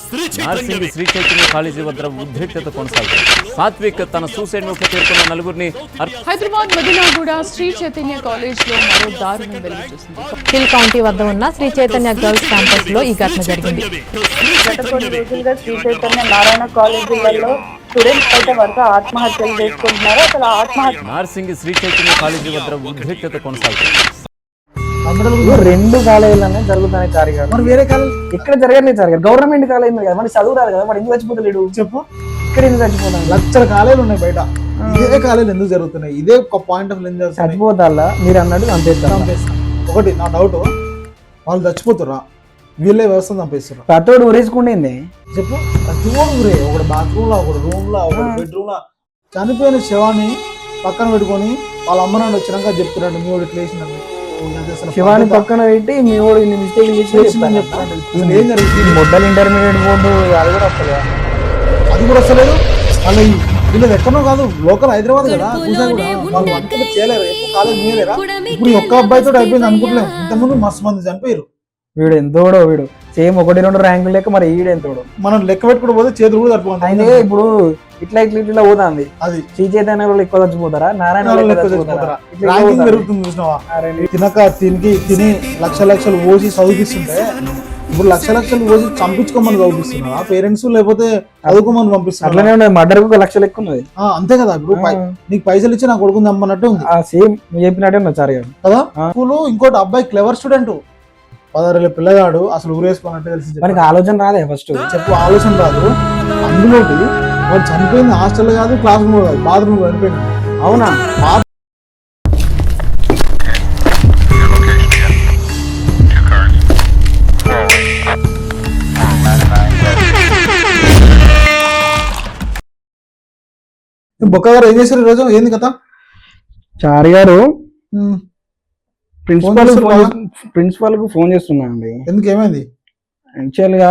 Shri Narsingi Sri Chaitanya college వద్ద ఉద్రిక్తత కొనసాగుతుంది సాత్విక్ తన సూసైడ్ నోట్లో పేర్కొన్న నలుగురిని హైదరాబాద్ మదినాగూడ శ్రీ చైతన్య కాలేజ్లో మరో దారుణం వెలుగు చూసింది. హిల్ కౌంటీ వద్ద ఉన్న శ్రీ చైతన్య గర్ల్స్ క్యాంపస్లో ఈ ఘటన జరిగింది. గత కొన్ని రోజులుగా శ్రీ చైతన్య నారాయణ కాలేజీలలో స్టూడెంట్స్ అయితే వరుస ఆత్మహత్యలు చేసుకుంటున్నారు. అసలు ఆత్మహత్య నార్సింగి శ్రీ చైతన్య కాలేజీ వద్ద ఉద్రిక్తత కొనసాగుతుంది. రెండు కాలేజీలనే చారి గారు. మరి వేరే కాలేజ్ ఇక్కడ చారి గారు. గవర్నమెంట్ కాలేజ్ కదా మరి చదువు రాదు కదా మరి ఎందుకు చచ్చిపోతలేడు? చెప్పు. ఇక్కడ ఎందుకు చచ్చిపోతాడు లక్షల కాలేజీలు ఉన్నాయి బయట. ఇదే కాలేజీలు ఎందుకు జరుగుతున్నాయి? ఇదే ఒక పాయింట్ ఆఫ్ జరుగుతున్నాయి. చచ్చిపోతాలా మీరు అన్నట్టు చంపేస్తారు? చంపేస్తాం. ఒకటి నా డౌట్ వాళ్ళు చచ్చిపోతురా వీళ్ళే వ్యవస్థ చంపేస్తారు ప్రతోడు ఉరేసుకుండింది చెప్పు. ప్రతి ఒక్కరు రే ఒకటి బాత్రూమ్లో ఒకటి రూమ్లో ఒకటి బెడ్రూమ్లో చనిపోయిన శవాన్ని పక్కన పెట్టుకొని వాళ్ళ అమ్మ నాన్న వచ్చినాక చెప్తున్నాడు. మీ వాడు ఇట్లా శివాని? పక్కన పెట్టి మీ వాడు ఇన్ని మిస్టేక్ చేసిందని చెప్తున్నాడు. అసలు ఏం జరుగుతుంది? మొడ్డల్ ఇంటర్మీడియట్ బోర్డు అది కూడా వస్తలే అది కూడా వస్తలేదు. వాళ్ళ ఈ- వీళ్ళది ఎక్కడో కాదు లోకల్ హైదరాబాద్ కదా. చూసా కూడా వాళ్ళు చేయలేరు. కాలేజ్ మీయలేరా ఇప్పుడు ఒక్క అబ్బాయితో అయిపోయింది అనుకుంటలేము ఇంతకుముందు మస్తు మంది చనిపోయారు. వీడు ఎంతోడో వీడు. సేమ్ ఒకటి రెండు ర్యాంకులు లెక్క మరి ఈడు ఎంతోడు. మనం లెక్క పెట్టుకుంటూ పోతే చేతులు కూడా అయితే ఇప్పుడు ఇట్లా ఇట్లా ఇట్లా పోతుంది. అది. శ్రీ చైతన్య వాళ్ళు ఎక్కువ చచ్చిపోతారా? నారాయణ వాళ్ళు ఎక్కువ చచ్చిపోతారా? ర్యాంకింగ్. పెరుగుతుంది చూసినావా? అరే తినక తిని తిని లక్ష లక్షలు పోసి చదివిస్తుంటే ఇప్పుడు లక్ష లక్షలు పోసి చంపించుకోమని చదివిస్తున్నారు ఆ పేరెంట్స్ లేకపోతే చదువుకోమని పంపిస్తున్నారు? అట్లనే ఉన్నది మర్డర్ ఒక లక్ష లెక్క ఉన్నది. అంతే కదా. ఇప్పుడు నీకు పైసలు ఇచ్చి నా కొడుకుని చంపనట్టు ఉంది. సేమ్ చెప్పినట్టే ఉన్నా చారి గారు. కదా. స్కూల్ ఇంకోటి అబ్బాయి క్లెవర్ స్టూడెంట్ పదహారేళ్ళ పిల్లగాడు అసలు ఊరేసుకున్నట్టు తెలిసి. మనకి ఆలోచన రాదే ఫస్ట్ చెప్పు ఆలోచన రాదు. అందులోకి వాడు చనిపోయింది హాస్టల్ కాదు క్లాస్ రూమ్ కాదు బాత్రూమ్ చనిపోయింది అవునా? బొక్క గారు ఏం చేశారు ఈరోజు ఏంది కథ? చారి గారు ప్రిన్సిపల్? ప్రిన్సిపల్కు ఫోన్ చేస్తున్నా అండి. ఎందుకు ఏమైంది యాక్చువల్గా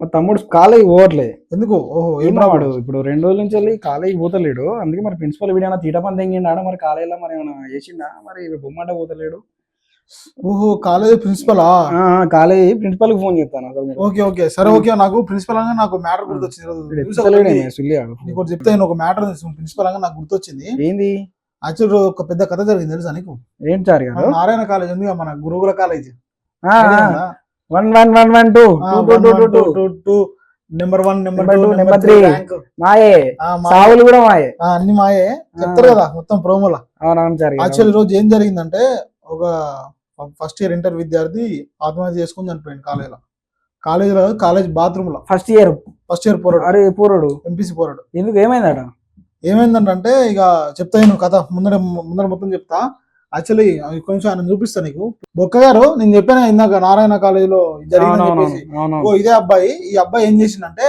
మా తమ్ముడు కాలేజ్ పోవట్లే. ఎందుకు? ఓహో ఏం ఏం వాడు ఇప్పుడు రెండు రోజుల నుంచి వెళ్ళి కాలేజ్ పోతలేడు. అందుకే మరి ప్రిన్సిపల్ వీడైనా తీట పని తెంగిండా మరి కాలేజీలో మరి ఏమైనా చేసిండా? మరి బొమ్మట పోతలేడు. ఓహో కాలేజ్ ప్రిన్సిపలా కాలేజ్ ప్రిన్సిపల్కు ఫోన్ మీరు. Okay okay. సరే ఓకే. నాకు ప్రిన్సిపల్ అనగా నాకు మ్యాటర్ గుర్తొచ్చింది. చెప్తే నేను ఒక మ్యాటర్ ప్రిన్సిపల్ అనగా నాకు గుర్తొచ్చింది. ఏంది? యాక్చువల్ ఒక పెద్ద కథ జరిగింది తెలుసా నీకు? ఏంటి చారి గారు నారాయణ కాలేజ్ ఉంది మన గురువుల college. One one one one two two two two two two number one number two number three మాయే. సావులు కూడా మాయే. అన్ని మాయే. చెప్తారు కదా మొత్తం ప్రోమోలో అవునవును. యాక్చువల్ రోజు ఏం జరిగిందంటే ఒక ఫస్ట్ ఇయర్ ఇంటర్ విద్యార్థి ఆత్మహత్య చేసుకుని చనిపోయింది కాలేజ్లో కాలేజ్లో కాలేజ్ బాత్రూమ్లో. ఫస్ట్ ఇయర్ ఫస్ట్ ఇయర్ పోరాడు. అరే పూర్వడు ఎంపీసీ పోరాడు. ఎందుకు ఏమైందట? ఏమైందంటే ఇక చెప్తా నేను కథ. ముందర ముందర మొత్తం చెప్తా. యాక్చువల్లీ కొంచెం ఆయన చూపిస్తా నీకు. బొక్క గారు నేను చెప్పాను ఇందాక నారాయణ కాలేజీలో జరిగిందని చెప్పేసి. ఓ ఇదే అబ్బాయి. ఈ అబ్బాయి ఏం చేసిందంటే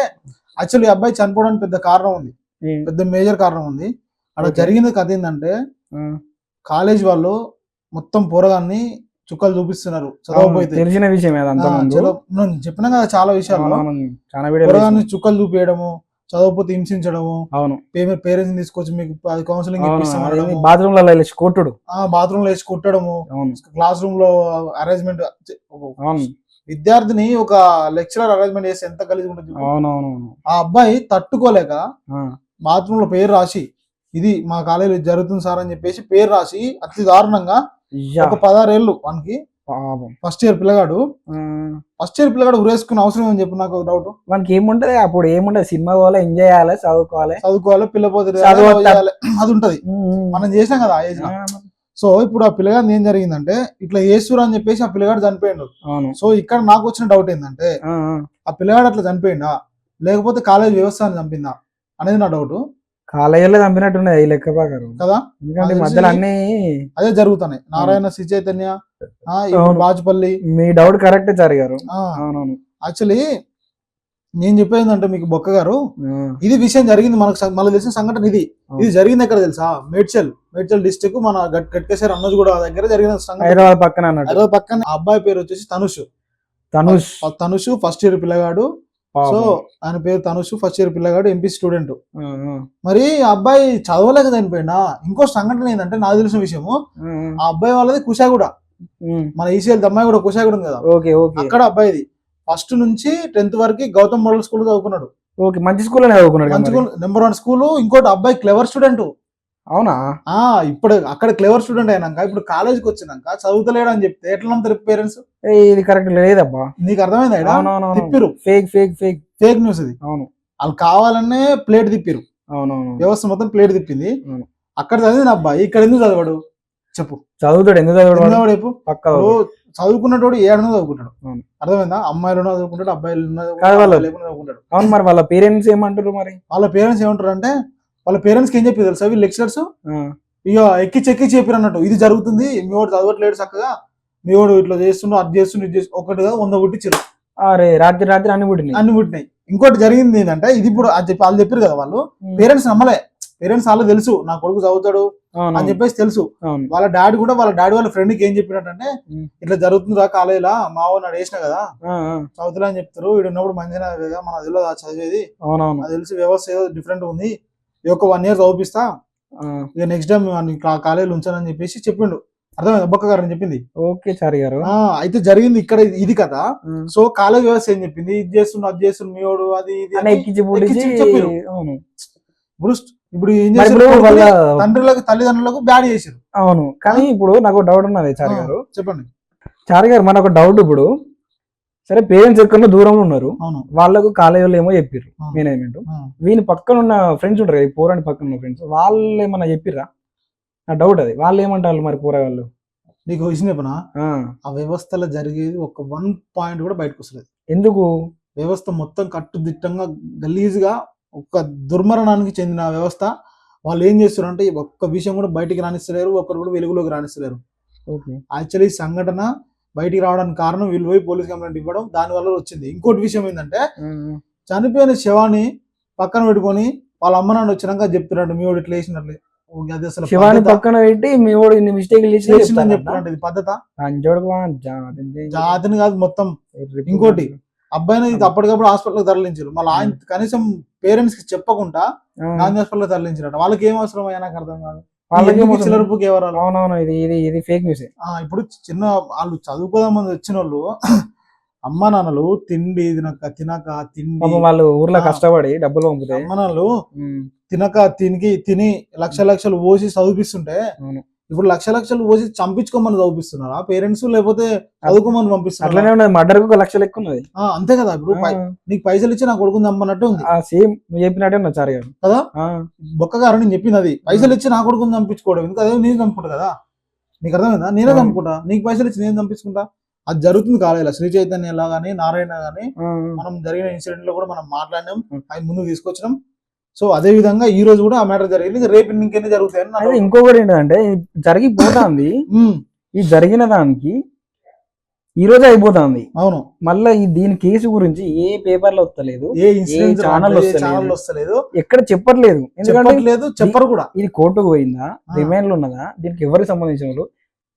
యాక్చువల్లీ ఈ అబ్బాయి చనిపోవడానికి పెద్ద కారణం ఉంది? పెద్ద మేజర్ కారణం ఉంది. అక్కడ. జరిగింది కథ ఏంటంటే. కాలేజ్ వాళ్ళు మొత్తం పోరగాన్ని చుక్కలు చూపిస్తున్నారు. చదవకపోతే తెలిసిన విషయం చెప్పినా కదా చాలా విషయాలు. పోరగాన్ని చుక్కలు చూపించడము చదవకపోతే హింసించడము. అవును. పేరెంట్స్ తీసుకొచ్చి మీకు కౌన్సిలింగ్ బాత్రూమ్లో వెళ్ళి కొట్టుడు. ఆ బాత్రూమ్లో వేసి కొట్టడము. క్లాస్ రూమ్లో అరేంజ్మెంట్ విద్యార్థిని ఒక లెక్చరర్ అరేంజ్మెంట్ చేస్తే ఎంత కలిసి ఉంటుంది ఆ అబ్బాయి తట్టుకోలేక బాత్రూమ్లో పేరు రాసి ఇది మా కాలేజీలో జరుగుతుంది సార్ అని చెప్పేసి పేరు రాసి అతి దారుణంగా ఒక పదహారేళ్ళు వానికి పాపం. ఫస్ట్ ఇయర్ పిల్లగాడు ఫస్ట్ ఇయర్ పిల్లగాడు ఉరేసుకునే అవసరం ఏమని చెప్పు నాకు డౌట్ వానికి ఏముంటది అప్పుడు ఏముంటది? సినిమా పోవాలి ఎంజాయ్ చేయాలి చదువుకోవాలి? చదువుకోవాలి పిల్లపోతే అది ఉంటది మనం చేసాం కదా సో ఇప్పుడు ఆ పిల్లగాడు ఏం జరిగిందంటే ఇట్లా చేస్తురు అని చెప్పేసి ఆ పిల్లగాడు చనిపోయిండు. సో ఇక్కడ నాకు వచ్చిన డౌట్ ఏంటంటే ఆ, పిల్లగాడు అట్లా చనిపోయిందా లేకపోతే కాలేజ్ వ్యవస్థ అని చంపిందా? అనేది నా డౌట్ కాలేజీలో చంపినట్టున్నది ఈ లెక్క ప్రకారం. కదా? ఎందుకంటే మధ్యలో అన్ని అదే జరుగుతున్నాయి. నారాయణ శ్రీ చైతన్య. బాచుపల్లి. మీ డౌట్ కరెక్ట్ జరిగారు అవునవును. యాక్చువల్లీ నేను చెప్పేది అంటే మీకు బొక్క గారు ఇది విషయం జరిగింది మనకు మనకు తెలిసిన సంఘటన ఇది. ఇది జరిగింది ఎక్కడ తెలుసా? మేడ్చల్ మేడ్చల్ డిస్టిక్ మన గట్ గట్కేశ్వర అన్నోజ్ కూడా దగ్గర జరిగిన సంఘటన. హైదరాబాద్ పక్కన హైదరాబాద్ పక్కన అబ్బాయి పేరు వచ్చేసి తనుష్. ధనుష్ ఆ తనుష్ ఫస్ట్ ఇయర్ పిల్లగాడు. సో ఆయన పేరు తనుష్ ఫస్ట్ ఇయర్ పిల్లగాడు ఎంపీ స్టూడెంట్ మరి ఆ అబ్బాయి చదవలేక చనిపోయినా ఇంకో సంఘటన ఏంటంటే నాకు తెలిసిన విషయము. ఆ, అబ్బాయి వాళ్ళది కుషాగూడ మన ఈసీఎల్ అమ్మాయి కూడా కుషాగూడ ఉంది కదా. Okay okay. అక్కడ అబ్బాయిది. ఫస్ట్ నుంచి టెన్త్ వరకు గౌతమ్ మోడల్ స్కూల్ చదువుకున్నాడు. ఓకే మంచి స్కూల్ చదువుకున్నాడు మంచి మరి. నెంబర్ వన్ స్కూల్ ఇంకోటి అబ్బాయి క్లెవర్ స్టూడెంట్ అవునా? ఆ ఇప్పుడు అక్కడ క్లెవర్ స్టూడెంట్ అయినాక ఇప్పుడు కాలేజీకి వచ్చినాక చదువుతలేడు అని చెప్తే ఎట్లా నమ్ముతారు పేరెంట్స్ ఇది కరెక్ట్ లేదబ్బా. నీకు అర్థమైందా తిప్పిరు. Fake fake fake fake news ఇది. అవును. వాళ్ళు కావాలనే ప్లేట్ తిప్పిరు. అవునవును వ్యవస్థ మొత్తం ప్లేట్ తిప్పింది. అక్కడ చదివిన అబ్బాయి ఇక్కడ ఎందుకు చదవడు? చెప్పు. చదువుతాడు ఎందుకు? చదవడు చెప్పు. పక్క చదువుకున్నటోడు ఏడనో చదువుకుంటాడు. అర్థమైందా? అమ్మాయిలు చదువుకుంటాడు అబ్బాయిలు. చదువుకుంటాడు అవును మరి వాళ్ళ పేరెంట్స్ ఏమంటారు మరి? వాళ్ళ పేరెంట్స్ ఏమంటారు అంటే వాళ్ళ పేరెంట్స్కి ఏం చెప్పి తెలుసా? వీళ్ళు లెక్చరర్స్? ఇక ఎక్కి చెక్కి చెప్పారు అన్నట్టు. ఇది జరుగుతుంది. మీ వాడు చదవట్లేడు చక్కగా. మీ వాడు ఇట్లా చేస్తుండు అది చేస్తుండు ఇది చేస్తు ఒకటిగా వంద పుట్టించారు అరే రాత్రి రాత్రి అన్ని పుట్టినాయి. అన్ని పుట్టినాయి. ఇంకోటి జరిగింది ఏంటంటే ఇది ఇప్పుడు అది చెప్పి వాళ్ళు చెప్పారు కదా వాళ్ళు. పేరెంట్స్ నమ్మలే. పేరెంట్స్ వాళ్ళు తెలుసు. నా కొడుకు చదువుతాడు అని చెప్పేసి తెలుసు. వాళ్ళ డాడీ కూడా వాళ్ళ డాడీ వాళ్ళ ఫ్రెండ్కి ఏం చెప్పినట్టంటే. ఇట్లా జరుగుతుందిరా కాలేజీలా మా వాడు నాడు వేసిన కదా. చదువుతులే అని చెప్తారు. వీడు ఉన్నప్పుడు మంచిగా కదా మన ఆ చదివేది. అది తెలిసి వ్యవస్థ ఏదో డిఫరెంట్ ఉంది. ఈ ఒక వన్ ఇయర్ చదివిస్తా ఇక నెక్స్ట్ టైం కాలేజీలో ఉంచానని చెప్పేసి చెప్పిండు. అర్థమైంది? బొక్క గారు అని చెప్పింది. ఓకే చారి గారు. ఆ అయితే జరిగింది ఇక్కడ ఇది- కదా. సో కాలేజ్ వ్యవస్థ ఏం చెప్పింది? ఇది చేస్తుండు అది చేస్తుండు మీ వాడు అది ఇప్పుడు ఇప్పుడు ఏం చేశారు? తండ్రులకు తల్లిదండ్రులకు బ్యాడ్ చేశారు. అవును. కానీ ఇప్పుడు నాకు డౌట్ ఉన్నది చారి గారు. చెప్పండి. చారి గారు మనకు డౌట్ ఇప్పుడు. సరే పేరెంట్స్ ఎక్కడో దూరంలో ఉన్నారు. అవును. వాళ్ళకు కాలేజీలో ఏమో చెప్పారు ఆ. మేనేజ్మెంట్. వీని పక్కన ఉన్న ఫ్రెండ్స్ ఉంటారు కదా పోరాని పక్కన ఉన్న ఫ్రెండ్స్ వాళ్ళు ఏమన్నా చెప్పిర్రా? నా డౌట్ అది. వాళ్ళు ఏమంటారు మరి పోరగాళ్ళు? నీకు విషయం చెప్పనా? ఆ, వ్యవస్థలో జరిగేది ఒక వన్ పాయింట్ కూడా బయటకు వస్తలేదు. ఎందుకు? వ్యవస్థ మొత్తం కట్టుదిట్టంగా గలీజ్గా ఒక దుర్మరణానికి చెందిన వ్యవస్థ. వాళ్ళు ఏం చేస్తారు అంటే ఒక్క విషయం కూడా బయటికి రాణిస్తలేరు ఒకరు కూడా వెలుగులోకి రాణిస్తలేరు ఓకే. యాక్చువల్లీ సంఘటన బయటికి రావడానికి కారణం వీళ్ళు పోయి పోలీస్ కంప్లైంట్ ఇవ్వడం. దాని వల్ల వచ్చింది. ఇంకోటి విషయం ఏంటంటే చనిపోయిన శవాన్ని పక్కన పెట్టుకొని వాళ్ళ అమ్మ నాన్న వచ్చినాక చెప్తున్నాడు మీ వాడు ఇట్లా వేసినట్లే అది అసలు శివాని? పక్కన పెట్టి మీ వాడు ఇన్ని మిస్టేక్ చేసిందని చెప్తున్నాడు ఇది పద్ధత? జాతిని కాదు మొత్తం. ఇంకోటి అబ్బాయిని అప్పటికప్పుడు హాస్పిటల్ తరలించారు మళ్ళీ ఆయన కనీసం పేరెంట్స్కి చెప్పకుండా గాంధీ హాస్పిటల్ తరలించారట. వాళ్ళకి ఏం అవసరం అయ్యా నాకు అర్థం కాదు. చిల్లర బుక్ ఎవరు అవునవును ఇది ఇది ఇది ఫేక్ న్యూస్ ఇప్పుడు చిన్న వాళ్ళు చదువుకోదామని వచ్చిన వాళ్ళు అమ్మ నాన్నలు తిండి తినక తినక తిండి. వాళ్ళు ఊర్లో. కష్టపడి డబ్బులు పంపుతాయి అమ్మ నాన్నలు తినక తినికి తిని లక్ష లక్షలు పోసి చదివిస్తుంటే. ఇప్పుడు లక్ష లక్షలు పోసి చంపించుకోమని చదివిస్తున్నారా పేరెంట్స్ లేకపోతే చదువుకోమని పంపిస్తున్నారా. అట్లనే ఉన్నది. మర్డర్ ఒక లక్ష లెక్క ఉన్నది. ఆ, అంతే కదా. ఇప్పుడు నీకు పైసలు ఇచ్చి నా కొడుకుని చంపనట్టు ఉంది. సేమ్ నువ్వు చెప్పినట్టే ఉన్నా గారు. కదా? ఆ, బొక్క గారు నేను చెప్పింది అది. పైసలు ఇచ్చి నా కొడుకుని చంపించుకోవడం. ఎందుకు? అదే నేను చంపుకుంటా కదా? నీకు అర్థమైందా నేనే అవును. చంపుకుంటా. నీకు పైసలు ఇచ్చి నేను చంపించుకుంటా? అది జరుగుతుంది కాలేజీలో. శ్రీ చైతన్య కానీ నారాయణ కానీ ఆ, మనం జరిగిన ఇన్సిడెంట్లో కూడా మనం మాట్లాడినాం. ఆయన ముందుకు తీసుకొచ్చినాం. సో అదే విధంగా ఈ రోజు కూడా ఆ మ్యాటర్ జరిగింది. రేపు ఇంకెన్ని జరుగుతాయని. ఇంకొకటి ఏంటంటే జరిగిపోతుంది. ఈ జరిగిన దానికి ఈ రోజే అయిపోతుంది. అవును. మళ్ళీ ఈ దీని కేసు గురించి ఏ పేపర్లో వస్తలేదు ఏ ఇన్సిడెంట్ channel ఛానల్ వస్తలేదు. ఎక్కడ చెప్పట్లేదు. ఎందుకంటే చెప్పట్లేదు చెప్పరు కూడా ఇది కోర్టుకు పోయిందా. రిమైండ్లో ఉన్నదా దీనికి ఎవరికి సంబంధించిన వాళ్ళు?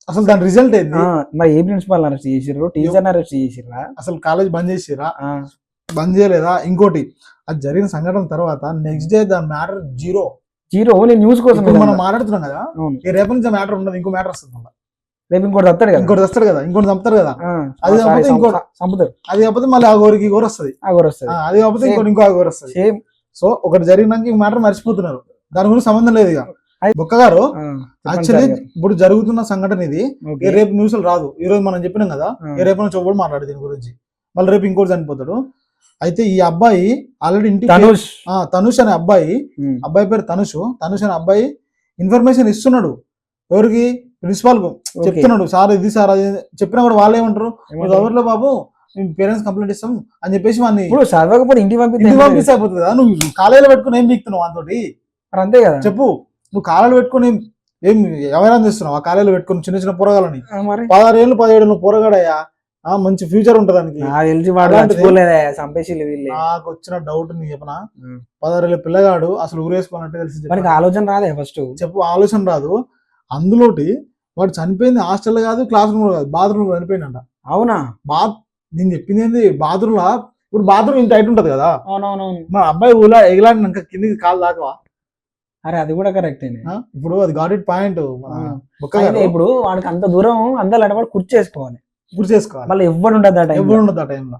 అసలు దాని రిజల్ట్ ఏంది? మరి ఏ ప్రిన్సిపాల్ అరెస్ట్ చేసిర్రు? టీచర్ అరెస్ట్ చేసిర్రా? అసలు కాలేజ్ బంద్ చేసిరా బంద్ చేయలేదా? ఇంకోటి అది జరిగిన సంఘటన తర్వాత నెక్స్ట్ డే దాని matter zero zero only news కోసం మనం. మాట్లాడుతున్నాం కదా ఈ రేపటి నుంచి మ్యాటర్ ఉండదు ఇంకో మ్యాటర్ వస్తుంది. రేపు ఇంకోటి వస్తాడు కదా. ఇంకోటి వస్తారు కదా ఇంకోటి చంపుతారు కదా. అది కాకపోతే ఇంకోటి- చంపుతారు. అది కాకపోతే మళ్ళీ ఆ గోరికి గోరు వస్తుంది. ఆ కూడా వస్తుంది. అది కాకపోతే. ఇంకోటి ఇంకో ఆ గోరు వస్తుంది. సేమ్ సో ఒకటి జరిగినాక ఈ మ్యాటర్ మర్చిపోతున్నారు. దాని గురించి సంబంధం లేదు ఇక. బొక్క గారు యాక్చువల్లీ గారు. ఇప్పుడు జరుగుతున్న సంఘటన ఇది. రేపు న్యూస్ రాదు. ఈ రోజు మనం చెప్పినాం కదా రేపు నుంచి ఎవరు మాట్లాడు దీని గురించి. మళ్ళీ రేపు ఇంకోటి చనిపోతాడు. అయితే ఈ అబ్బాయి ఆల్రెడీ ఇంటి ధనుష్ ఆ, తనుష్ అనే అబ్బాయి. అబ్బాయి పేరు తనుష్. తనుష్ అనే అబ్బాయి ఇన్ఫర్మేషన్ ఇస్తున్నాడు. ఎవరికి? ప్రిన్సిపాల్. చెప్తున్నాడు. సార్ ఇది సార్ అది చెప్పినా కూడా వాళ్ళు ఏమంటారు? ఎవరిలో బాబు? పేరెంట్స్ కంప్లైంట్ ఇస్తాం. అని చెప్పేసి వాడిని ఇప్పుడు చదవకపోతే ఇంటికి ఏం పంపిస్తే అయిపోతుంది కదా? నువ్వు కాలేజీలో పెట్టుకుని ఏం బీక్తున్నావు అంతోటి అంతే కదా. చెప్పు. నువ్వు కాలేజీలో పెట్టుకుని ఏం- ఎవరైనా చేస్తున్నావు? ఆ కాలేజీలో పెట్టుకుని చిన్న చిన్న పోరగాలని పదహారు ఏళ్ళు పదిహేడు ఏళ్ళు పోరగాడయ్యా. ఆ మంచి ఫ్యూచర్ ఉంటుంది దానికి. నాకు తెలిసి వాడు అలాంటిది- చచ్చిపోలేదే చంపేసి వీళ్ళే. నాకు వచ్చిన డౌట్ నీకు చెప్పనా. పదహారు పిల్లగాడు అసలు ఊరేసుకున్నట్టు తెలిసి? మనకి ఆలోచన రాదే ఫస్ట్ చెప్పు ఆలోచన రాదు. అందులోటి వాడు చనిపోయింది హాస్టల్ కాదు క్లాస్ రూమ్ కాదు బాత్రూమ్లో చనిపోయిందంట. అవునా? బాత్ నేను చెప్పింది ఏంది? బాత్రూమ్లో ఇప్పుడు బాత్రూమ్ ఇంత హైట్ ఉంటది కదా. అవునవునవును. మా అబ్బాయి ఊలా ఎగిలాడినాక కిందికి కాలు దాకవా? అరే అది కూడా కరెక్ట్? ఇప్పుడు అది గాట్ ఇట్ పాయింట్ ఇప్పుడు వాడికి అంత దూరం అందరు అంటే వాడు కుర్చీ గుర్తు చేసుకోవాలి. మళ్ళీ ఎవ్వడు ఉండదు ఆ టైం ఎవరు ఉండదు ఆ టైంలో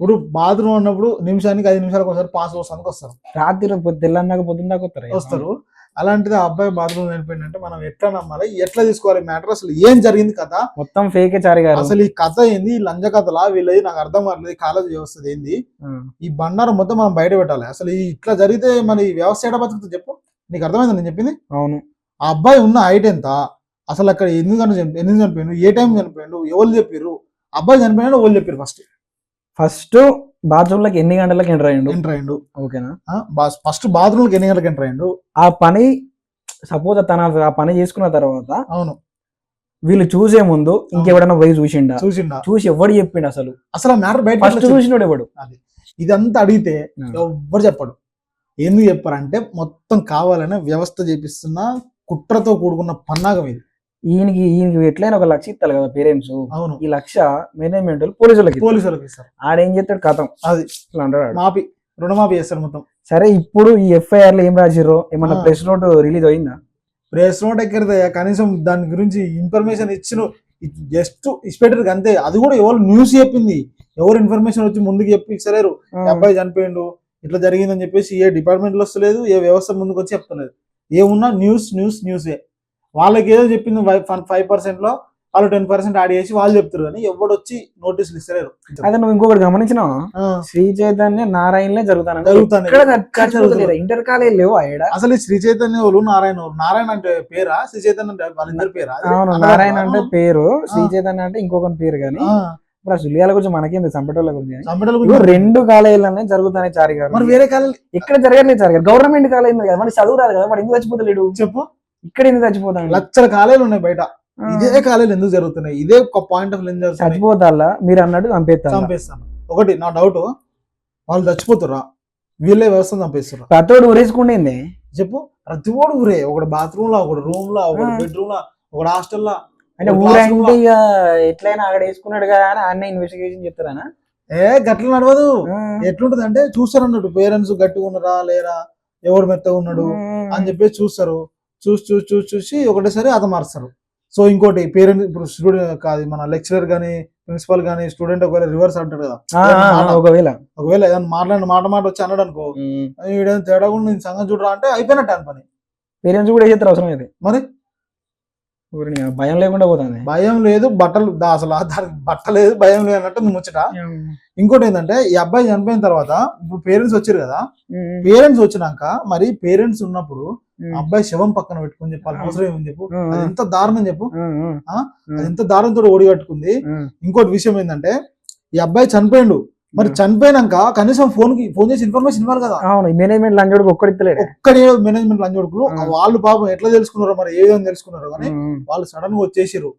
ఇప్పుడు బాత్రూమ్ ఉన్నప్పుడు నిమిషానికి ఐదు నిమిషాలకు ఒకసారి పాస్ వస్తానికి వస్తారు. రాత్రి పొద్దు తెల్లందాక పొద్దున్న దాకా వస్తారు వస్తారు. అలాంటిది ఆ అబ్బాయి బాత్రూమ్ చనిపోయిందంటే మనం ఎట్లా నమ్మాలి? ఎట్లా తీసుకోవాలి మ్యాటర్? అసలు ఏం జరిగింది కథ? మొత్తం ఫేకే చారి గారు. అసలు ఈ కథ ఏంది? ఈ లంజ కథలా? వీళ్ళది నాకు అర్థం కావట్లేదు. కాలేజ్ వ్యవస్థ ఏంది? ఈ బండారం మొత్తం మనం బయట పెట్టాలి. అసలు ఈ ఇట్లా జరిగితే మరి ఈ వ్యవస్థ ఎడ బతుకుతుంది చెప్పు? నీకు అర్థమైంది నేను చెప్పింది? అవును. ఆ అబ్బాయి ఉన్న హైట్ ఎంత? అసలు అక్కడ ఎందుకు చనిపోయింది ఎందుకు చనిపోయిండు? ఏ టైం చనిపోయిండు? ఎవరు చెప్పారు అబ్బాయి చనిపోయినా ఎవరు చెప్పారు ఫస్ట్ ఫస్ట్ బాత్రూమ్లోకి ఎన్ని గంటలకు ఎంటర్ అయ్యిండు? ఎంటర్ అయ్యిండు. ఓకేనా? ఫస్ట్ బాత్రూమ్కి ఎన్ని గంటలకు ఎంటర్ అయ్యిండు? ఆ పని సపోజ్ తన ఆ పని చేసుకున్న తర్వాత అవును. వీళ్ళు చూసే ముందు ఇంకెవడన్నా పోయి చూసిండా? చూసిండా? చూసి ఎవడు చెప్పిండు అసలు? అసలు మ్యాటర్ బయట ఫస్ట్ చూసినోడు ఎవడు? ఇదంతా అడిగితే ఆ. ఎవ్వరు చెప్పడు. ఎందుకు చెప్పారంటే మొత్తం కావాలనే వ్యవస్థ చేపిస్తున్న కుట్రతో కూడుకున్న పన్నాగం ఇది. ఈయనకి ఈయనకి ఎట్లయినా ఒక లక్ష ఇస్తారు కదా పేరెంట్స్. అవును. ఈ లక్ష మేనేజ్మెంట్ పోలీసులకి. పోలీసులకు ఇస్తారు. ఆడేం చేస్తాడు కథం. అది. ఇట్లా అంటాడు. మాపి రుణమాఫీ చేస్తారు మొత్తం. సరే ఇప్పుడు ఈ ఎఫ్ఐఆర్లో ఏం రాసిర్రో? ఏమన్నా. ప్రెస్ నోట్ రిలీజ్ అయిందా? ప్రెస్ నోట్ ఎక్కడిదయ్యా కనీసం దాని గురించి ఇన్ఫర్మేషన్ ఇచ్చిన జస్ట్ ఇన్స్పెక్టర్ అంతే. అది కూడా ఎవరు న్యూస్ చెప్పింది. ఎవరు ఇన్ఫర్మేషన్ వచ్చి ముందుకు చెప్పి ఇచ్చలేరు అబ్బాయి చనిపోయిండు ఇట్లా జరిగిందని చెప్పేసి ఏ డిపార్ట్మెంట్లో వస్తలేదు ఏ వ్యవస్థ ముందుకు వచ్చి చెప్తలేదు ఏమున్నా న్యూస్ న్యూస్ న్యూసే. వాళ్ళకి ఏదో చెప్పింది ఫైవ్ పర్సెంట్లో వాళ్ళు టెన్ పర్సెంట్ యాడ్ చేసి వాళ్ళు చెప్తారు కానీ ఎవడు వచ్చి నోటీసులు ఇస్తలేరు. అదే నువ్వు ఇంకొకటి గమనించినావా? ఆ, శ్రీ చైతన్య నారాయణలే జరుగుతాను. జరుగుతానే. ఇంటర్ కాలేజ్ లేవు ఆడ అసలు శ్రీ చైతన్య వాళ్ళు నారాయణ నారాయణ అంటే పేరా? శ్రీ చైతన్య అంటే వాళ్ళిద్దరి పేరా? అవును నారాయణ అంటే పేరు శ్రీ. చైతన్య అంటే ఇంకొక పేరు కానీ ఇప్పుడు సులియాల గురించి మనకేంది? చంపటోళ్ళ గురించి రెండు కాలేజీలనే జరుగుతాయి చారి గారు. మరి వేరే కాలేజ్ ఇక్కడ జరగట్లేదు చారి గారు. గవర్నమెంట్ కాలేజ్ మరి చదువు రాదు కదా మరి ఎందుకు చచ్చిపోతలేడు? చెప్పు. ఇక్కడ ఎందుకు చచ్చిపోతాడు లక్షల కాలేజీలు ఉన్నాయి బయట. ఇదే కాలేజీలు ఎందుకు జరుగుతున్నాయి? ఇదే ఒక పాయింట్ ఆఫ్ జరుగుతున్నాయి చచ్చిపోతాలా మీరు అన్నట్టు చంపేస్తారు చంపేస్తాను. ఒకటి నా డౌట్ వాళ్ళు చచ్చిపోతురా వీళ్ళే వ్యవస్థ చంపేస్తారు ప్రతోడు ఊరేసుకుండేంది? చెప్పు. ప్రతి ఓడు ఊరే. ఒకటి బాత్రూమ్లో ఒకటి రూమ్లో ఒకటి. బెడ్రూమ్లో ఒకటి హాస్టల్లో అంటే ఊరంటే. ఇక ఎట్లయినా అక్కడ వేసుకున్నాడు కదా అని అన్న ఇన్వెస్టిగేషన్ చెప్తారా ఏ గట్ల నడవదు. ఎట్లుంటది అంటే చూస్తారు అన్నట్టు పేరెంట్స్ గట్టిగా ఉన్నారా లేరా ఎవడు మెత్తగా ఉన్నాడు అని చెప్పేసి చూస్తారు. చూసి చూసి చూసి చూసి ఒకటేసారి అత మారుస్తారు సో ఇంకోటి పేరెంట్ ఇప్పుడు స్టూడెంట్ కాదు మన లెక్చరర్ గానీ ప్రిన్సిపల్ గానీ స్టూడెంట్ ఒకవేళ రివర్స్ అంటాడు కదా. ఏదైనా ఒకవేళ. ఒకవేళ ఏదైనా మాట్లాడిన మాట మాట వచ్చి అన్నాడు అనుకో వీడేం తేడా కూడా నేను సంగతి చూడరా అంటే అయిపోయినట్టు అని పని. పేరెంట్స్ కూడా వేసేస్తారు అవసరం అయితే మరి? భయం లేకుండా పోతుంది. భయం లేదు బట్టలు అసలు దానికి బట్ట లేదు భయం లేదు అన్నట్టు ముచ్చట. ఇంకోటి ఏంటంటే ఈ అబ్బాయి చనిపోయిన తర్వాత ఇప్పుడు పేరెంట్స్ వచ్చారు కదా. పేరెంట్స్ వచ్చినాక మరి పేరెంట్స్ ఉన్నప్పుడు అబ్బాయి శవం పక్కన పెట్టుకుని చెప్పాలి అవసరం ఏమని చెప్పు? అది ఎంత దారుణం చెప్పు? అది ఎంత దారుణంతో ఓడి కట్టుకుంది? ఇంకోటి విషయం ఏంటంటే ఈ అబ్బాయి చనిపోయిండు. మరి చనిపోయినాక కనీసం ఫోన్కి ఫోన్ చేసి ఇన్ఫర్మేషన్ ఇవ్వాలి కదా. అవును మేనేజ్మెంట్ లంచోడికి ఒక్కడిత్తలేడు. ఒక్కడే మేనేజ్మెంట్ లంచోడుకులు ఆ. వాళ్ళు పాపం ఎట్లా తెలుసుకున్నారో మరి ఏ విధంగా తెలుసుకున్నారో కానీ వాళ్ళు సడన్గా వచ్చేసారు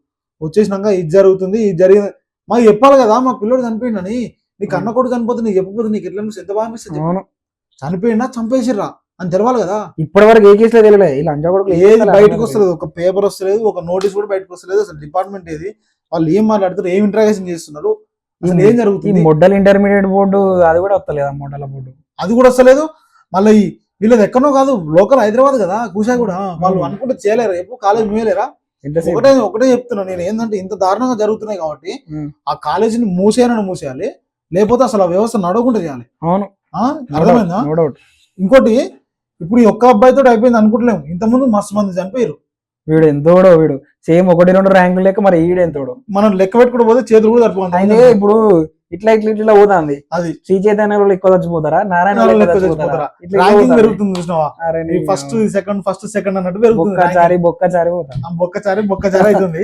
వచ్చేసినాక ఇది జరుగుతుంది ఇది జరిగింది. మాకు చెప్పాలి కదా మా పిల్లోడు చనిపోయిండని. నీకు అన్న కొడుకు చనిపోతే నీకు చెప్పకపోతే నీకు ఎట్లా? ఎంత బాగా అనిపిస్తుంది చనిపోయిందా చంపేసిర్రా. అని తెలవాలి కదా. ఇప్పటి వరకు ఏ కేసులో తెలియలే. ఈ లంచా ఏ ఏది బయటకు వస్తలేదు ఒక పేపర్ వస్తలేదు ఒక నోటీస్ కూడా బయటకు వస్తలేదు. అసలు డిపార్ట్మెంట్ ఏది? వాళ్ళు ఏం మాట్లాడుతారు ఏం ఇంట్రాగేషన్ చేస్తున్నారు? అసలు ఏం జరుగుతుంది? మొడ్డల్ ఇంటర్మీడియట్ బోర్డు అది కూడా వస్తలేదు? ఆ మొడ్డల బోర్డు. అది కూడా వస్తలేదు. మళ్ళీ వీళ్ళది ఎక్కడో కాదు లోకల్ హైదరాబాద్ కదా కూసా కూడా. వాళ్ళు. అనుకుంటే చేయలేరు. ఎప్పుడు కాలేజ్ మూయలేరా? ఒకటే ఒకటే చెప్తున్నా నేను. ఏంటంటే ఇంత దారుణంగా జరుగుతున్నాయి కాబట్టి. ఆ కాలేజీని మూసేయాలని మూసేయాలి. లేకపోతే అసలు ఆ వ్యవస్థ నడవకుండా చేయాలి. అవును? అర్థమైందా? ఇంకోటి ఇప్పుడు ఈ ఒక్క అబ్బాయితో అయిపోయింది అనుకుంటలేము. ఇంతకుముందు మస్తు మంది చనిపోయారు వీడు ఎంతోడో వీడు. సేమ్ ఒకటి రెండు ర్యాంకులు లేక మరి ఈడు ఎంతోడు. మనం లెక్క పెట్టుకుంటూ పోతే చేతులు కూడా అయితే సరిపోతుంది ఇప్పుడు ఇట్లా ఇట్లా ఇట్లా పోతుంది. అది. శ్రీ చైతన్య వాళ్ళు ఎక్కువ చచ్చిపోతారా? నారాయణ చచ్చిపోతారా? ర్యాంకింగ్. పెరుగుతుంది చూసినావా? ఫస్ట్ సెకండ్ ఫస్ట్ సెకండ్ అన్నట్టు పెరుగుతుంది బొక్క చారి బొక్క చారి పోతా ranking. ఆ బొక్క చారి బొక్క చారి అవుతుంది.